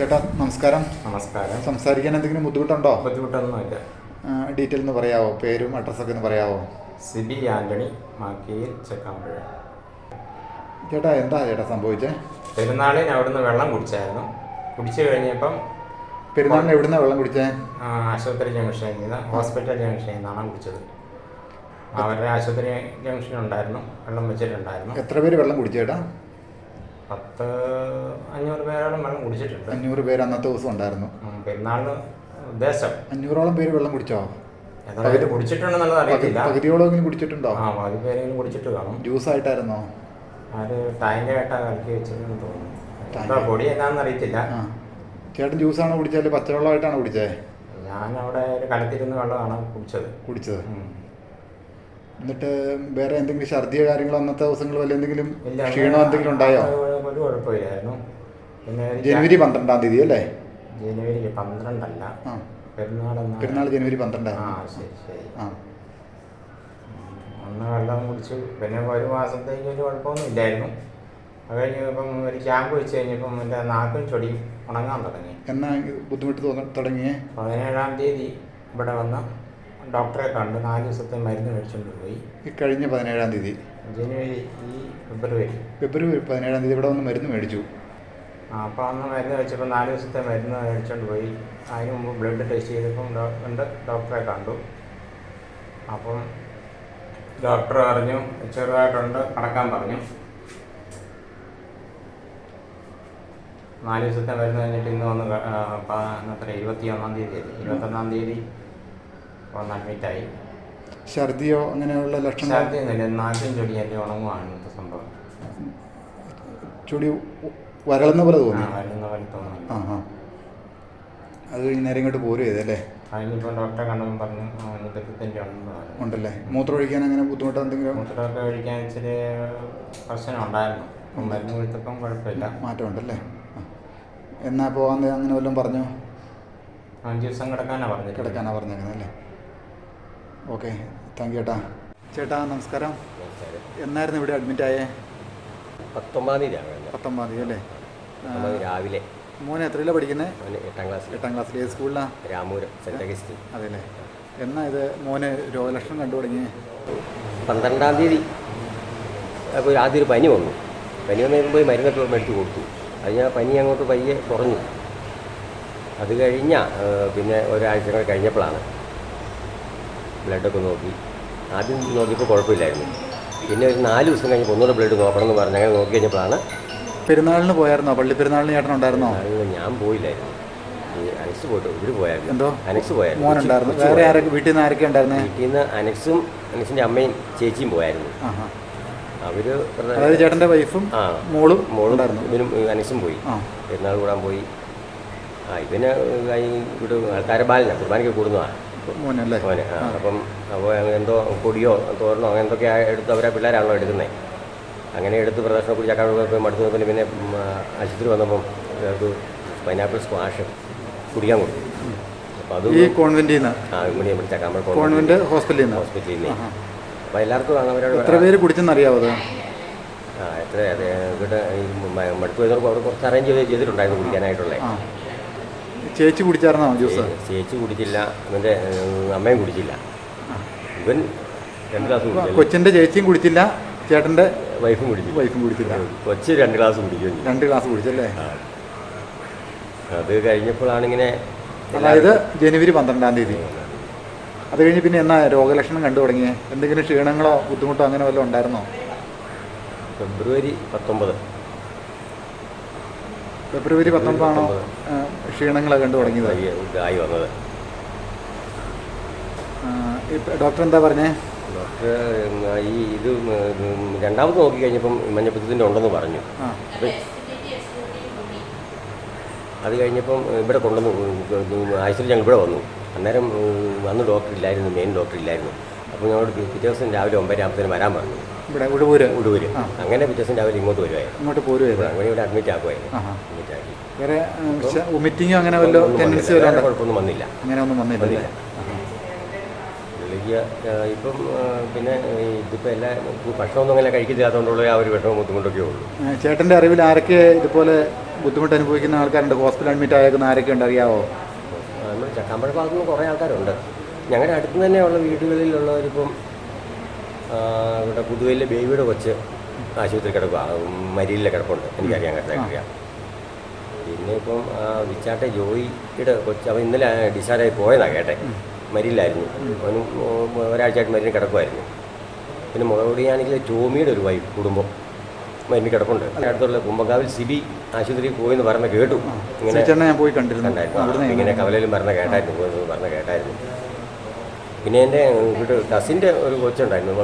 ചേട്ടാ നമസ്കാരം. നമസ്കാരം. സംസാരിക്കാൻ എന്തെങ്കിലും ബുദ്ധിമുട്ടുണ്ടോ? ബുദ്ധിമുട്ടൊന്നുമില്ല. ഡീറ്റെയിൽ ഒന്ന് പറയാവോ? പേരും അഡ്രസ്സൊക്കെ ഒന്ന് പറയാവോ? സിബി ആന്റണി മാക്കിയിൽ ചെക്കാമ്പുഴ. ചേട്ടാ എന്താ ചേട്ടാ സംഭവിച്ചേ? പെരുന്നാളിന് അവിടുന്ന് വെള്ളം കുടിച്ചായിരുന്നു. കുടിച്ചു കഴിഞ്ഞപ്പം പെരുന്നാളിന് എവിടുന്ന വെള്ളം കുടിച്ചേ? ആശുപത്രി ജംഗ്ഷനിൽ നിന്ന് ഹോസ്പിറ്റൽ ജംഗ്ഷനിൽ നിന്നാണ് കുടിച്ചത്. അവരുടെ ആശുപത്രി ജംഗ്ഷൻ ഉണ്ടായിരുന്നു വെള്ളം വെച്ചിട്ടുണ്ടായിരുന്നു. എത്ര പേര് വെള്ളം കുടിച്ചു ചേട്ടാ? പത്ത് അഞ്ഞൂറ് പേരോളം വെള്ളം കുടിച്ചിട്ടുണ്ട്. അഞ്ഞൂറ് പേര് അന്നത്തെ ദിവസം ഉണ്ടായിരുന്നു. പെരുന്നാളിന് ഉദ്ദേശം. അഞ്ഞൂറോളം പേര് വെള്ളം കുടിച്ചോ? പേര് കുടിച്ചിട്ടുണ്ടെന്നുള്ളത് അറിയത്തില്ല. പകുതിയോളം കുടിച്ചിട്ടുണ്ടോ? ആ പകുതി പേരെങ്കിലും കുടിച്ചിട്ട് കാണും. ജ്യൂസ് ആയിട്ടായിരുന്നോ അത് ടാങ്ക് ആയിട്ടാ കലക്കി വെച്ചതെന്ന് തോന്നുന്നു. പൊടി എന്നാന്ന് അറിയത്തില്ല. ചേട്ടൻ ജ്യൂസാണോ കുടിച്ചാൽ പച്ചവെള്ളമായിട്ടാണോ കുടിച്ചേ ഞാൻ അവിടെ ഒരു കലത്തിരുന്ന് വെള്ളമാണ് കുടിച്ചത്. കുടിച്ചത്. എന്നിട്ട് വേറെ എന്തെങ്കിലും ഛർദിയോ കാര്യങ്ങളോ അന്നത്തെ ദിവസങ്ങൾ വല്ല എന്തെങ്കിലും ക്ഷീണോ എന്തെങ്കിലും ഉണ്ടായോ? ഒരു കുഴപ്പമില്ലായിരുന്നു. പിന്നെ ജനുവരി പന്ത്രണ്ടാം തീയതി അല്ലേ? ജനുവരി പന്ത്രണ്ടല്ല. പെരുന്നാൾ ജനുവരി ജനുവരി ആ ശരി ശരി. ആ. അന്ന് വെള്ളം കുടിച്ചു. പിന്നെ ഒരു മാസത്തേക്ക് ഒരു കുഴപ്പമൊന്നും ഇല്ലായിരുന്നു. അത് കഴിഞ്ഞ് ഇപ്പം ഒരു ക്യാമ്പ് വെച്ച് കഴിഞ്ഞപ്പം എന്റെ നാക്കും ചൊടിയും ഉണങ്ങാൻ തുടങ്ങി. എന്നാ ബുദ്ധിമുട്ട് തോന്നി തുടങ്ങിയേ? പതിനേഴാം തീയതി ഇവിടെ വന്ന് ഡോക്ടറെ കണ്ട് നാല് ദിവസത്തെ മരുന്ന് മേടിച്ചുകൊണ്ട് പോയി. ഈ കഴിഞ്ഞ പതിനേഴാം തീയതി. ജനുവരി ഈ ഫെബ്രുവരി. ഫെബ്രുവരി പതിനേഴാം തീയതി ഇവിടെ വന്ന് മരുന്ന് മേടിച്ചു. ആ അപ്പോൾ അന്ന് മരുന്ന് വെച്ചപ്പോൾ നാല് ദിവസത്തെ മരുന്ന് മേടിച്ചുകൊണ്ട് പോയി. അതിന് മുമ്പ് ബ്ലഡ് ടെസ്റ്റ് ചെയ്തപ്പം ഉണ്ട് ഡോക്ടറെ കണ്ടു. അപ്പം ഡോക്ടർ പറഞ്ഞു ചെറുതായിട്ടുണ്ട് കടക്കാൻ പറഞ്ഞു. നാല് ദിവസത്തെ മരുന്ന് കഴിഞ്ഞിട്ട് ഇന്ന് വന്ന് എത്ര ഇരുപത്തി ഒന്നാം തീയതി. ഇരുപത്തൊന്നാം തീയതി വന്ന് അഡ്മിറ്റായി ഛർദിയോ അങ്ങനെയുള്ള ലക്ഷണങ്ങൾ? ഛർദിയൊന്നുമില്ല. നാക്കും ചൊടി എന്റെ ഉണങ്ങുവാണ് ഇപ്പോൾ സംഭവം. ചുടി വരളുന്ന പോലെ തോന്നുന്നു തോന്നി വരുന്ന പോലെ തോന്നുന്നു ആ ആ. അത് കഴിഞ്ഞ് നേരം ഇങ്ങോട്ട് പോരും ചെയ്തല്ലേ അതിനിപ്പോൾ ഡോക്ടറെ കണ്ടെന്ന് പറഞ്ഞു മുതലത്തിന്റെ ഉണ്ടെന്ന് ഉണ്ടല്ലേ? മൂത്രം ഒഴിക്കാൻ അങ്ങനെ ബുദ്ധിമുട്ട് എന്തെങ്കിലും? മൂത്രമൊക്കെ ഒഴിക്കാൻ ഇച്ചിരി പ്രശ്നം ഉണ്ടായിരുന്നു മരുന്ന് കൊടുത്തപ്പം കുഴപ്പമില്ല. മാറ്റമുണ്ടല്ലേ? എന്നാ പോകാൻ അങ്ങനെ വല്ലതും പറഞ്ഞു? അഞ്ച് ദിവസം കിടക്കാനാണ് പറഞ്ഞത് കിടക്കാനാ പറഞ്ഞേക്കുന്നത് അല്ലേ? ഓക്കെ താങ്ക് യു ചേട്ടാ ചേട്ടാ നമസ്കാരം. എന്നായിരുന്നു ഇവിടെ അഡ്മിറ്റ് ആയേ? പത്തൊമ്പതാം തീയതിയാണ് വേണ്ടത് പത്തൊമ്പതാം തീയതി അല്ലേ? രാവിലെ. മോനെ എത്രയിലാണ് പഠിക്കുന്നത് എട്ടാം ക്ലാസ് എട്ടാം ക്ലാസ്സിൽ ഏത് സ്കൂളിലാണ് രാമൂരം സെന്റ് അല്ലേ അതെല്ലേ എന്നാ ഇത് മോനെ രോഗലക്ഷണം കണ്ടു തുടങ്ങി പന്ത്രണ്ടാം തീയതി. അപ്പോൾ ആദ്യം ഒരു പനി വന്നു. പനി വന്നു കഴിയുമ്പോൾ മരുന്നൊക്കെ മേടിച്ച് കൊടുത്തു. അത് ഞാൻ പനി അങ്ങോട്ട് പയ്യെ കുറഞ്ഞു. അത് കഴിഞ്ഞ പിന്നെ ഒരാഴ്ച കഴിഞ്ഞപ്പോഴാണ്. ബ്ലഡൊക്കെ നോക്കി. ആദ്യം നോക്കിയപ്പോൾ കുഴപ്പമില്ലായിരുന്നു. പിന്നെ ഒരു നാല് ദിവസം കഴിഞ്ഞപ്പോൾ ഒന്നുകൂടെ ബ്ലഡ് നോക്കണം എന്ന് പറഞ്ഞ് അങ്ങനെ നോക്കി കഴിഞ്ഞപ്പോഴാണ് പെരുന്നാളിന് പോയായിരുന്നോ? പള്ളി പെരുന്നാളിന് ചേട്ടൻ ഉണ്ടായിരുന്നോ? ഞാൻ പോയില്ലായിരുന്നു. അനക്സ് പോയിട്ട് ഇവർ പോയായിരുന്നു. എന്തോ? അനക്സ് പോയായിരുന്നു. മോനുണ്ടായിരുന്നു. വേറെ. ആരൊക്കെ വീട്ടിൽ നിന്ന് ആരൊക്കെ ഉണ്ടായിരുന്നേ? വീട്ടിൽ നിന്ന് അനക്സും അനക്സിന്റെ അമ്മയും ചേച്ചിയും പോയായിരുന്നു. അവർ അതായത് ചേട്ടന്റെ വൈഫും ആ മോളും മോളും ഇവനും അനക്സും പോയി. പെരുന്നാൾ കൂടാൻ പോയി. ആ ഇവന് ഇവിടെ ആൾക്കാരെ ബാലിനാണ് കുർബാനയ്ക്ക് കൂടുന്നതാണ്. മോനല്ലേ? മോനെ ആ, അപ്പം അപ്പോൾ എന്തോ കൊടിയോ തോരണോ അങ്ങനെ എന്തൊക്കെ എടുത്ത് അവരെ പിള്ളേരാണല്ലോ എടുക്കുന്നത് അങ്ങനെ എടുത്ത് പ്രദർശനം കൂടി ചക്കാൻ പോയി മടുത്തു പിന്നെ പിന്നെ ആശുപത്രി വന്നപ്പം അത് പൈനാപ്പിൾ സ്ക്വാഷ് കുടിക്കാൻ കൊടുത്തു. അപ്പോൾ അത് ഈ കോൺവെന്റിൽ നിന്ന് ആ ഇവിടെ ഇവിടെ ചക്കാമ്പഴ കോൺവെന്റ് ഹോസ്പിറ്റലിൽ നിന്ന് ഹോസ്പിറ്റലിൽ നിന്ന് അപ്പോൾ എല്ലാവർക്കും അവരോട് എത്ര പേര് അത്? ആ എത്ര ഇവിടെ മടുപ്പ് അവിടെ കുറച്ച് അറേഞ്ച് ചെയ്ത് ചെയ്തിട്ടുണ്ടായിരുന്നു കുടിക്കാനായിട്ടുള്ളത് ചേച്ചി കുടിച്ചായിരുന്നോ ജ്യൂസ്? ചേച്ചി കുടിച്ചില്ല. എന്റെ അമ്മയും കുടിച്ചില്ല. ഇവൻ രണ്ട് ഗ്ലാസ് കുടിച്ചില്ല? കൊച്ചിന്റെ ചേച്ചിയും കുടിച്ചില്ല ചേട്ടന്റെ വൈഫും കുടിച്ചു വൈഫും കുടിച്ചില്ല. കൊച്ച് രണ്ട് ഗ്ലാസ് കുടിച്ചു രണ്ട് ഗ്ലാസ് കുടിച്ചല്ലേ? അത് കഴിഞ്ഞപ്പോഴാണ് ഇങ്ങനെ അതായത് ജനുവരി പന്ത്രണ്ടാം തീയതി. അത് കഴിഞ്ഞ് പിന്നെ എന്നാ രോഗലക്ഷണം കണ്ടു തുടങ്ങിയേ? എന്തെങ്കിലും ക്ഷീണങ്ങളോ ബുദ്ധിമുട്ടോ അങ്ങനെ വല്ലതും ഉണ്ടായിരുന്നോ? ഫെബ്രുവരി പത്തൊമ്പത്. ഫെബ്രുവരി പത്തൊമ്പതാണോ? ക്ഷീണങ്ങളൊക്കെ കണ്ടു തുടങ്ങിയത്. ഇതായി വന്നത്. ഡോക്ടർ എന്താ പറഞ്ഞേ? ഡോക്ടർ ഈ ഇത് രണ്ടാമത് നോക്കിക്കഴിഞ്ഞപ്പം മഞ്ഞപ്പിത്തത്തിന്റെ ഉണ്ടെന്ന് പറഞ്ഞു. അത് കഴിഞ്ഞപ്പം ഇവിടെ കൊണ്ടുവന്നു ആശുപത്രി ഞങ്ങൾ ഇവിടെ വന്നു. അന്നേരം വന്ന് അന്ന് ഡോക്ടർ ഇല്ലായിരുന്നു മെയിൻ ഡോക്ടർ ഇല്ലായിരുന്നു. അപ്പോൾ ഞങ്ങളോട് പിറ്റേ ദിവസം രാവിലെ ഒമ്പതരാകുമ്പത്തേന് വരാൻ പറഞ്ഞു. ഇവിടെ ഉടുപൂര്. ഉടുവൂര് അങ്ങനെ പിറ്റേ ദിവസം രാവിലെ ഇങ്ങോട്ട് വരുമായിരുന്നു ഇങ്ങോട്ട് പോരുമായിരുന്നു അങ്ങനെ ഇവിടെ അഡ്മിറ്റ് ആക്കുമായിരുന്നു ആഹാ. അഡ്മിറ്റ് ആക്കി. വേറെ വൊമിറ്റിങ്ങോ അങ്ങനെ വല്ലോ ഒന്നും ടെൻഡൻസി വന്നില്ല. വേറെ ഉണ്ടോ? കുഴപ്പമൊന്നും വന്നില്ല. അങ്ങനെ ഒന്നും വന്നില്ല? വന്നില്ല. ആ, ഇപ്പം ആ, പിന്നെ ഇതിപ്പോ ഇതിപ്പോൾ എല്ലാ ഭക്ഷണമൊന്നും അങ്ങനെ കഴിക്കില്ലാത്തതുകൊണ്ടുള്ള ആ ഒരു വിഷമം ബുദ്ധിമുട്ടൊക്കെ ഉള്ളൂ. ആ, ചേട്ടന്റെ അറിവിൽ ആരൊക്കെ ഇതുപോലെ ബുദ്ധിമുട്ട് അനുഭവിക്കുന്ന ആൾക്കാരുണ്ട്? ഹോസ്പിറ്റൽ അഡ്മിറ്റ് ആയേക്കുന്ന ആരൊക്കെ ഉണ്ട്? അറിയാവോ? നമ്മൾ ചക്കാമ്പഴ ഭാഗത്തുനിന്ന് കുറെ കുറേ ആൾക്കാരുണ്ട്. ഞങ്ങളുടെ അടുത്ത് തന്നെയുള്ള വീടുകളിലുള്ളവരിപ്പം ആ, ഇവിടെ പുതുവയിലെ ബേബിയുടെ കൊച്ച് ആശുപത്രി കിടക്കുക. മരിയിലെ കിടപ്പുണ്ട്. എനിക്കറിയാൻ കറക്റ്റായിട്ട് അറിയാം. പിന്നെ ഇപ്പം ആ, വിച്ചാട്ടെ ജോയിയുടെ കൊച്ച് അവൻ ഇന്നലെ ഡിസ്ചാർജായി പോയതാണ് കേട്ടെ. മരിയിലായിരുന്നു അവനും ഒരാഴ്ചയായിട്ട് മരുന്ന് കിടക്കുമായിരുന്നു പിന്നെ മുളകുടിയാണെങ്കിൽ ടോമിയുടെ ഒരു വൈഫ് കുടുംബം മരുന്ന് കിടപ്പുണ്ട്. അടുത്തുള്ള കുമ്പങ്കാവിൽ സിബി ആശുപത്രിയിൽ പോയെന്ന് പറഞ്ഞ് കേട്ടു. ഇങ്ങനെ ഞാൻ പോയി കണ്ടിരുന്നു. ഇങ്ങനെ കവലയിലും പറഞ്ഞ കേട്ടായിരുന്നു പോയത് പറഞ്ഞ കേട്ടായിരുന്നു. പിന്നെ എന്റെ ഇവിടെ കസിന്റെ ഒരു കൊച്ചുണ്ടായിരുന്നു.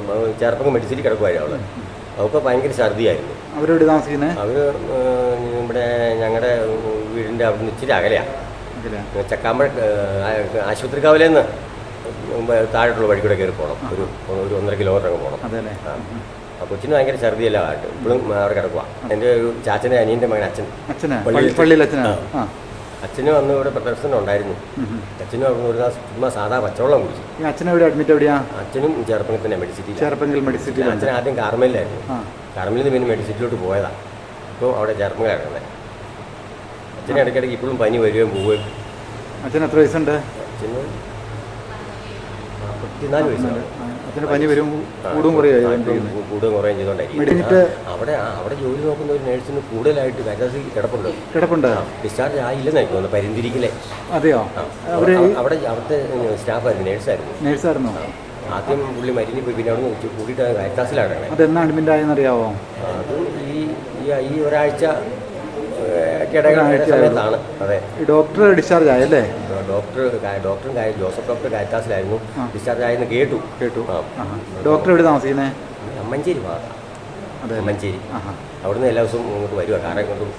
ചേർപ്പം മെഡിസിനിൽ കിടക്കുമായിരുന്നു അവൾ. അവൾക്ക് ഭയങ്കര ഛർദിയായിരുന്നു. അവരോട് താമസിക്കുന്നത് അവർ ഇവിടെ ഞങ്ങളുടെ വീടിന്റെ അവിടെ നിന്ന് ഇച്ചിരി അകലെയാണ് ചക്കാമ്പഴ ആശുപത്രി കാവലേന്ന് താഴോട്ടുള്ള വഴി കൂടെ കയറി പോകണം ഒരു ഒരു ഒന്നര കിലോമീറ്റർ അങ്ങ് പോകണം ആ. കൊച്ചിന് ഭയങ്കര ഛർദിയല്ല ആയിട്ട്. ഇപ്പോഴും അവിടെ കിടക്കുക എന്റെ ഒരു ചാച്ചന്റെ അനിയന്റെ മകൻ അച്ഛൻ. പള്ളിയിൽ അച്ഛനാണ് അച്ഛനാ അച്ഛനും അന്ന് ഇവിടെ പ്രദർശനം ഉണ്ടായിരുന്നു. അച്ഛനും അവിടെ ഒരു ചുമ്മാ സാധാ പച്ചവെള്ളം കുടിച്ചു. ഈ അച്ഛൻ എവിടെ അഡ്മിറ്റ് എവിടെയാ? അച്ഛനും ചെറുപ്പത്തിൽ തന്നെ മെഡിസിറ്റി ചേർപ്പെങ്കിൽ മെഡിസിറ്റിയിലുണ്ട് അച്ഛൻ ആദ്യം കാർമലിലായിരുന്നു. കാർമലിൽ നിന്ന് പിന്നെ മെഡിസിറ്റിലോട്ട് പോയതാ. അപ്പോൾ അവിടെ ചെറുപ്പം കിടക്കുന്നത് അച്ഛന് ഇടയ്ക്കിടയ്ക്ക് ഇപ്പോഴും പനി വരികയും പോവുകയും. അച്ഛൻ എത്ര വയസ്സുണ്ട്? അച്ഛന് വയസ്സാണ് പനി വരും കൂടും കുറയോ കൂടുകയും കുറയും ചെയ്തുകൊണ്ടായിരിക്കും മെഡിസിറ്റ് അവിടെ അവിടെ ജോലി നോക്കുന്ന ഒരു നേഴ്സിന് കൂടുതലായിട്ട് കൈലാസിൽ കിടപ്പുണ്ട്. കിടപ്പുണ്ട്. ഡിസ്ചാർജ് ആയില്ലെന്ന് എനിക്ക് തോന്നുന്നു പരിന്തിരിക്കലേ. അതെയോ? അവിടെ അവിടുത്തെ സ്റ്റാഫായിരുന്നു നേഴ്സായിരുന്നു. നേഴ്സായിരുന്നു? ആദ്യം പുള്ളി മരുന്നിൽ പോയി പിന്നെ അവിടെ നിന്ന് കൂടിയിട്ട് കൈത്താസിലാണ് അതെന്നാ അഡ്മിന്റ് ആയെന്നറിയാവോ അത് ഈ- ഈ ഒരാഴ്ച കിടക്കുന്ന സമയത്താണ്. അതെ. ഡോക്ടർ ഡിസ്ചാർജ് ആയല്ലേ? ഡോക്ടർ ഡോക്ടറും ജോസഫ് ഡോക്ടർ കായത്താസിലായിരുന്നു ആ. ഡിസ്ചാർജ് ആയെന്ന് കേട്ടു. കേട്ടു. ഡോക്ടർ എവിടെ താമസിക്കുന്നേ? അമ്മഞ്ചേരി ഭാഗത്താണ് അതെ. അമ്മഞ്ചേരി ആഹാ. അവിടുന്ന് എല്ലാ ദിവസവും ഇങ്ങോട്ട് വരിക കാറെ കൊണ്ടും.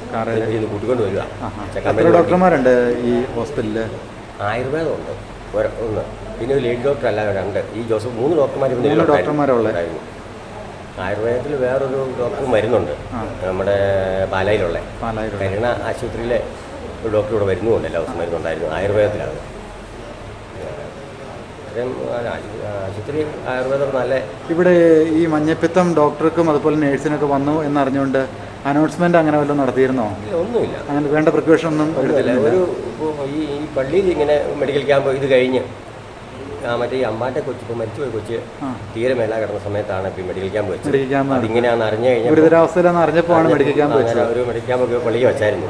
നിന്ന് കൂട്ടിക്കൊണ്ട് വരിക എത്ര. ഡോക്ടർമാരുണ്ട് ഈ ഹോസ്പിറ്റലിൽ ആയുർവേദമുണ്ട് ഒരു- ഒന്ന്. പിന്നെ ഒരു ലേഡി ഡോക്ടർ അല്ല രണ്ട്. ഈ ജോസഫ് മൂന്ന് ഡോക്ടർമാർ ഇതിന് മൂന്ന് ഉണ്ടായിരുന്നു. ഡോക്ടർമാരാ ഉള്ളത്. ഉണ്ടായിരുന്നു. ആയുർവേദത്തിൽ വേറൊരു ഡോക്ടർ മരുന്നുണ്ട്. നമ്മുടെ പാലായിലുള്ള കരുണ ആശുപത്രിയിലെ ഒരു ഡോക്ടർ ഇവിടെ വരുന്നുമുണ്ട്. എല്ലാ ദിവസം മരുന്നുണ്ടായിരുന്നു ആയുർവേദത്തിലാണ്. ആശുപത്രി ആയുർവേദം നല്ല ഇവിടെ ഈ മഞ്ഞപ്പിത്തം ഡോക്ടർക്കും അതുപോലെ നേഴ്സിനൊക്കെ വന്നു എന്നറിഞ്ഞുകൊണ്ട് അനൗൺസ്മെന്റ് അങ്ങനെ വല്ലതും നടത്തിയിരുന്നോ? ഇല്ല, ഒന്നുമില്ല. അങ്ങനെ വേണ്ട പ്രിക്കോഷൻ ഒന്നും ഒരു ഈ പള്ളിയിൽ ഇങ്ങനെ മെഡിക്കൽ ക്യാമ്പ് ഇത് കഴിഞ്ഞ് മറ്റേ ഈ അമ്മാന്റെ കൊച്ചു ഇപ്പൊ മരിച്ചുപോയ കൊച്ച് തീരെ മേല കിടന്ന സമയത്താണ് ഇപ്പൊ മെഡിക്കൽ ക്യാമ്പ് വെച്ചത്. മെഡിക്കൽ ക്യാമ്പ് അതിങ്ങനെയാണെന്ന് അറിഞ്ഞു കഴിഞ്ഞാൽ അറിഞ്ഞപ്പോഴാണ് മെഡിക്കൽ ക്യാമ്പ് വെച്ചത്. ഒരു മെഡിക്കൽ ക്യാമ്പ് ഒക്കെ പള്ളിക്ക് വെച്ചായിരുന്നു.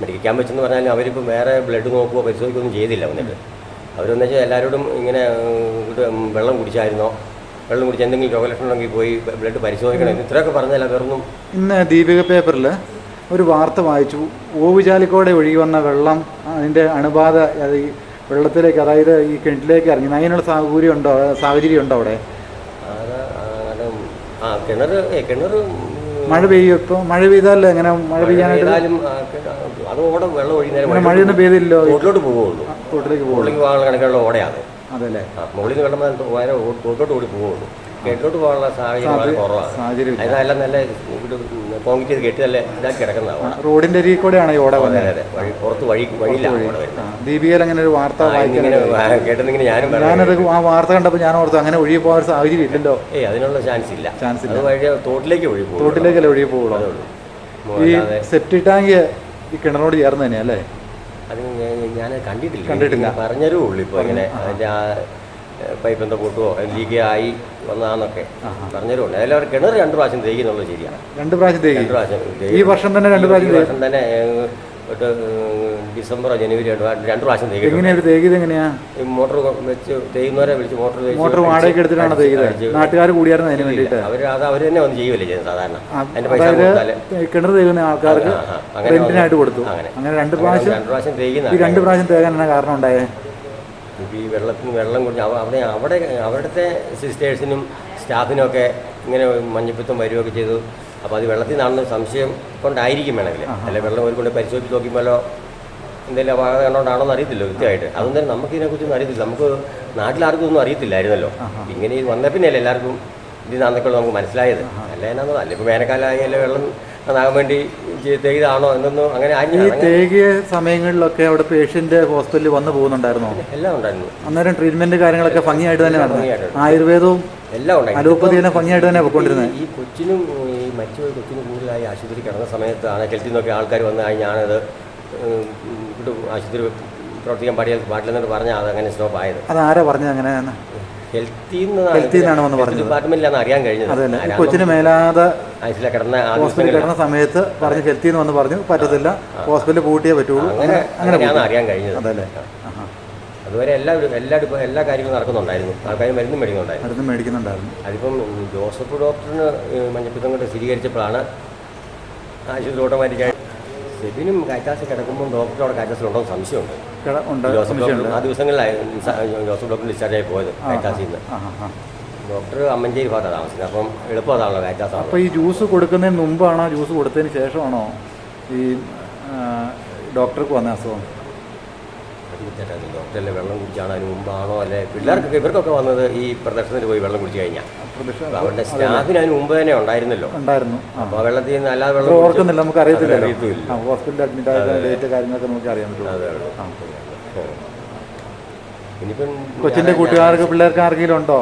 മെഡിക്കൽ ക്യാമ്പ് വെച്ചെന്ന് പറഞ്ഞാൽ അവരിപ്പോൾ വേറെ ബ്ലഡ് നോക്കുകയോ പരിശോധിക്കുകയൊന്നും ചെയ്തില്ല വന്നിട്ട്. അവരെന്ന് വെച്ചാൽ എല്ലാവരോടും ഇങ്ങനെ വെള്ളം കുടിച്ചായിരുന്നോ? വെള്ളം കുടിച്ച് എന്തെങ്കിലും രോഗലക്ഷണം ഉണ്ടെങ്കിൽ പോയി ബ്ലഡ് പരിശോധിക്കണം. ഇത്രയൊക്കെ പറഞ്ഞാൽ വേറൊന്നും ഇന്ന് ദീപിക പേപ്പറിൽ ഒരു വാർത്ത വായിച്ചു. ഓവുചാലിക്കോടെ ഒഴുകി വന്ന വെള്ളം അതിന്റെ അണുബാധ അത് വെള്ളത്തിലേക്ക് അതായത് ഈ കിണറ്റിലേക്ക് ഇറങ്ങി. അതിനുള്ള സാഹചര്യം ഉണ്ടോ? സാഹചര്യം ഉണ്ടോ അവിടെ? ആ കിണർ ഏ കിണർ മഴ പെയ്യോ ഇപ്പൊ? മഴ പെയ്താൽ എങ്ങനെ മഴ പെയ്യാനായിട്ട്? അത് ഓടെ വെള്ളം മഴയൊന്നും പെയ്തില്ലോ തോട്ടിലോട്ട് തോട്ടിലേക്ക് പോകും തോട്ടിലേക്ക് പോകാനുള്ള കണക്കുള്ള ഓടയാണ്. അതല്ലേ? മുകളിൽ നിന്ന് വെള്ളം ഓടി തോട്ടിലോട്ട് കൂടി പോവുള്ളൂ. കേട്ടിലോട്ട് പോകാനുള്ള സാഹചര്യം വളരെ കുറവാണ്. അതെല്ലാം. നല്ല കോൺക്രീറ്റ് ചെയ്ത് കെട്ടി നല്ല ഇതാക്കി കിടക്കുന്നതാണ് റോഡിന്റെ അരികിൽ കൂടെയാണ് ഈ ഓട അതെ അതെ വഴി പുറത്ത് വഴി വഴിയില്ല ദീപികയിൽ അങ്ങനെ ഒരു വാർത്ത കേട്ടെന്നിങ്ങനെ ഞാനും ഞാനത് ആ വാർത്ത കണ്ടപ്പോൾ ഞാൻ ഓർത്തു അങ്ങനെ ഒഴുകി പോകാൻ സാഹചര്യം ഇല്ലല്ലോ. ഏയ് അതിനുള്ള ചാൻസ് ഇല്ല. ചാൻസ് ഇല്ല. വഴി തോട്ടിലേക്ക് ഒഴുകി പോകും തോട്ടിലേക്കല്ലേ ഒഴുകി പോകുള്ളൂ. ഈ സെപ്റ്റി ടാങ്ക് ഈ കിണറോട് ചേർന്ന് തന്നെയാ അല്ലേ? അത് ഞാൻ കണ്ടിട്ടില്ല. കണ്ടിട്ടില്ല. പറഞ്ഞതേ ഉള്ളൂ ഇപ്പോൾ ഇങ്ങനെ അതിന്റെ ആ പൈപ്പ് എന്താ പൊട്ടുവോ ലീക്ക് ആയി വന്നതാന്നൊക്കെ പറഞ്ഞതുകൊണ്ട് അതിൽ അവർ കിണർ രണ്ട് പ്രാവശ്യം തേക്കുന്നുള്ളത് ശരിയാണ്. രണ്ട് പ്രാവശ്യം രണ്ട് പ്രാവശ്യം ഈ വർഷം തന്നെ രണ്ട് പ്രാവശ്യം വർഷം തന്നെ ഒരു ഡിസംബറോ ജനുവരി രണ്ട് പ്രാ- രണ്ട് പ്രാവശ്യം തേക്കും. എങ്ങനെയാണ് തേക്കിയത് എങ്ങനെയാ? മോട്ടോർ വെച്ച് തേയുന്നവരെ വിളിച്ച് മോട്ടോർ മോട്ടോർ വാടകയ്ക്ക് എടുത്തിട്ടാണ് തേക്കിയത്? നാട്ടുകാർ കൂടിയായിരുന്നു അതിന് വേണ്ടിയിട്ട്? അവർ അത് അവർ തന്നെ വന്ന് ചെയ്യുമല്ലേ ചെയ്യുന്നത് സാധാരണ. അതിന്റെ പൈസ കൊടുത്താൽ. കിണർ തേക്കുന്ന ആൾക്കാർക്ക് റെന്റിനായിട്ട് കൊടുത്തു. അങ്ങനെ. രണ്ട് പ്രാവശ്യം രണ്ട് പ്രാവശ്യം തേക്കുന്ന രണ്ട് പ്രാവശ്യം തേക്കാൻ എന്നാ കാരണം ഉണ്ടായേ ഈ വെള്ളത്തിന് വെള്ളം കുടിച്ച് അവ- അവിടെ അവിടെ അവിടുത്തെ സിസ്റ്റേഴ്സിനും സ്റ്റാഫിനൊക്കെ ഇങ്ങനെ മഞ്ഞപ്പിത്തം വരികയൊക്കെ ചെയ്തു. അപ്പോൾ അത് വെള്ളത്തിൽ നിന്നാണെന്ന് സംശയം കൊണ്ടായിരിക്കും വേണമെങ്കിൽ. അല്ല വെള്ളം ഒരു കൊണ്ട് പരിശോധിച്ച് നോക്കുമ്പോഴോ എന്തെങ്കിലും അപാകത കണ്ടോണ്ടാണോ എന്ന് അറിയത്തില്ല കൃത്യമായിട്ട്. അതൊന്നും തന്നെ നമുക്ക് ഇതിനെക്കുറിച്ചൊന്നും അറിയത്തില്ല. നമുക്ക് നാട്ടിലാർക്കും ഒന്നും അറിയത്തില്ലായിരുന്നല്ലോ. ഇങ്ങനെ ഇത് വന്ന പിന്നെയല്ലേ എല്ലാവർക്കും ഇത് നാന്നൊക്കെ നമുക്ക് മനസ്സിലായത്. അല്ല എന്നാന്നോ. അല്ല ഇപ്പോൾ വേനൽക്കാലമായാലും വെള്ളം അതാകാൻ വേണ്ടി തേകിയതാണോ എന്നൊന്നും അങ്ങനെ ഈ തേകിയ സമയങ്ങളിലൊക്കെ അവിടെ പേഷ്യന്റ് ഹോസ്പിറ്റലിൽ വന്നു പോകുന്നുണ്ടായിരുന്നോ? എല്ലാം ഉണ്ടായിരുന്നു. അന്നേരം ട്രീറ്റ്മെന്റ് കാര്യങ്ങളൊക്കെ ഭംഗിയായിട്ട് തന്നെ നടന്നു ആയുർവേദവും എല്ലാം ഉണ്ടായിരുന്നു. അലോപ്പതി തന്നെ ഭംഗിയായിട്ട് തന്നെ പോയിക്കൊണ്ടിരുന്നത്. ഈ കൊച്ചിനും ഈ മറ്റു കൊച്ചിനും കൂടുതലായി ആശുപത്രി കിടന്ന സമയത്താണ് ഹെൽത്തിൽ നിന്നൊക്കെ ആൾക്കാർ വന്ന് ഞാനത് ആശുപത്രി പ്രവർത്തിക്കാൻ പാടിയ പാടില്ലെന്നോട് പറഞ്ഞാൽ അതങ്ങനെ സ്റ്റോപ്പ് ആയത്. അതാരാ പറഞ്ഞത് അങ്ങനെയാണ് ഹെൽത്തിൽ നിന്നാണ് വന്ന് പറഞ്ഞത്. ഡിപ്പാർട്ട്മെന്റിലാണ് അറിയാൻ കഴിഞ്ഞത്. ഈ ആരാണെന്നും കൊച്ചിന് മേലാതെ കിടന്ന ഹോസ്പിറ്റലിൽ കിടന്ന സമയത്ത് പറഞ്ഞ് ഹെൽത്തിൽ നിന്ന് വന്ന് പറഞ്ഞു. പറ്റത്തില്ല. ഹോസ്പിറ്റലിൽ പൂട്ടിയേ പറ്റുള്ളൂ. അങ്ങനെ അങ്ങനെയാണ് അറിയാൻ കഴിഞ്ഞത്. അതല്ലേ. അതുവരെ എല്ലാ എല്ലാ എല്ലാ കാര്യങ്ങളും നടക്കുന്നുണ്ടായിരുന്നു. ആൾക്കാർ മരുന്നും മേടിക്കുന്നുണ്ടായിരുന്നു. മരുന്ന് മേടിക്കുന്നുണ്ടായിരുന്നു. അതിപ്പം ജോസഫ് ഡോക്ടറിന് മഞ്ഞപ്പിത്തം കൊണ്ട് സ്ഥിരീകരിച്ചപ്പോഴാണ് ആശുപത്രി ഓട്ടോമാറ്റിക്കായി. സെബിനും കാറ്റാസ് കിടക്കുമ്പോൾ ഡോക്ടറോട് കാറ്റാസിലുണ്ടോ സംശയമുണ്ട്. ഉണ്ട് ജോസഫ് സംശയമുണ്ട് ഡോക്ടർ ആ ദിവസങ്ങളിലായിരുന്നു ജോസഫ് ഡോക്ടർ ഡിസ്ചാർജ് ആയി പോയത് വൈറ്റാസിൽ നിന്ന്. ഡോക്ടർ അമ്മഞ്ചേരി ഭാഗത്താണ് താമസിക്കുന്നത്. അപ്പം എളുപ്പമാണല്ലോ വൈറ്റാസ് അപ്പം അപ്പോൾ ഈ ജ്യൂസ് കൊടുക്കുന്നതിന് മുമ്പാണോ? ജ്യൂസ് കൊടുത്തതിന് ശേഷമാണോ ഈ ഡോക്ടർക്ക് വന്ന അസുഖം? ഡോക്ടറിലെ വെള്ളം കുടിച്ചാണ് അതിന് മുമ്പാണോ അല്ലെ? പിള്ളേർക്കൊക്കെ ഇവർക്കൊക്കെ വന്നത് ഈ പ്രദർശനത്തിൽ പോയി വെള്ളം കുടിച്ചു കഴിഞ്ഞാൽ അവരുടെ സ്റ്റാഫിന് അതിന് മുമ്പ് തന്നെ ഉണ്ടായിരുന്നല്ലോ. ഉണ്ടായിരുന്നു. അപ്പോൾ ആ വെള്ളത്തിൽ നിന്ന് അല്ലാതെ വെള്ളം ഓർക്കുന്നില്ല നമുക്ക് അറിയത്തില്ല അറിയത്തില്ല ഹോസ്പിറ്റലിൽ അഡ്മിറ്റ് ആയ ഡേറ്റ് കാര്യങ്ങളൊക്കെ നമുക്ക് അറിയാൻ പറ്റും അതെ. ആ. ഇനിയിപ്പം കൊച്ചിന്റെ കൂട്ടുകാർക്ക് പിള്ളേർക്ക് ആർക്കെങ്കിലും ഉണ്ടോ?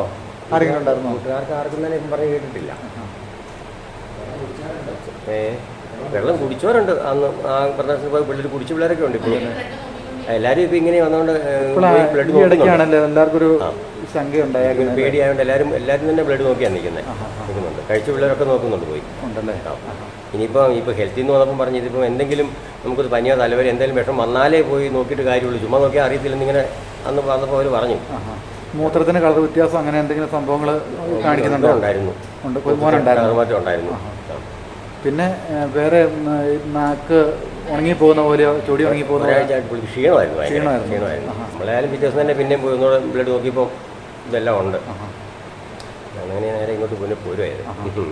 ആരെങ്കിലും ഉണ്ടായിരുന്നോ? കൂട്ടുകാർക്ക് ആർക്കും തന്നെ ഇപ്പം പറഞ്ഞ് കേട്ടിട്ടില്ല. വെള്ളം കുടിച്ചവരുണ്ട്. അന്ന് ആ പ്രദേശത്ത് പോയി പിള്ളേർ കുടിച്ച പിള്ളേരൊക്കെ ഉണ്ട് ഇപ്പോഴും എല്ലാവരും ഇപ്പം ഇങ്ങനെ വന്നുകൊണ്ട് ബ്ലഡ് ഇടയ്ക്കാണല്ലോ എല്ലാവർക്കും ഒരു ആ. ശങ്ക ഉണ്ടായേക്കുന്നത് പേടിയായതുകൊണ്ട് എല്ലാവരും എല്ലാവരും തന്നെ ബ്ലഡ് നോക്കിയാണ് നിൽക്കുന്നത് നോക്കുന്നുണ്ട്. കഴിച്ച പിള്ളേരൊക്കെ നോക്കുന്നുണ്ട് പോയി. ഉണ്ടല്ലേ. ഇനിയിപ്പോൾ ഇപ്പോൾ ഹെൽത്തിൽ നിന്ന് വന്നപ്പം പറഞ്ഞു ഇതിപ്പോൾ എന്തെങ്കിലും നമുക്കൊരു പനിയോ തലവരെ എന്തെങ്കിലും വിഷം വന്നാലേ പോയി നോക്കിയിട്ട് കാര്യമുള്ളൂ. ചുമ്മാ നോക്കിയാൽ അറിയത്തില്ലെന്ന് ഇങ്ങനെ അന്ന് വന്നപ്പോൾ അവർ പറഞ്ഞു. മൂത്രത്തിന്റെ മൂത്രത്തിന് കളർ വ്യത്യാസം അങ്ങനെ എന്തെങ്കിലും സംഭവങ്ങൾ കാണിക്കുന്നുണ്ടോ? ഉണ്ടായിരുന്നു. ഉണ്ട്. മോനുണ്ടായിരുന്നു. മാറ്റം ഉണ്ടായിരുന്നു. പിന്നെ വേറെ നാക്ക് ഉണങ്ങി പോകുന്ന പോലെയോ ചൊടി ഉണങ്ങി പോകുന്ന പോലെ ക്ഷീണമായിരുന്നു. ക്ഷീണമായിരുന്നു. ക്ഷീണമായിരുന്നു. നമ്മളായാലും പിറ്റേ ദിവസം തന്നെ പിന്നെയും പോയി ഒന്നുകൂടെ ബ്ലഡ് നോക്കിയപ്പോൾ ഇതെല്ലാം ഉണ്ട്. അങ്ങനെ നേരെ ഇങ്ങോട്ട് പിന്നെ പോരുമായിരുന്നു